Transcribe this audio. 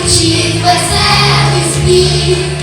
звучить веселий спів.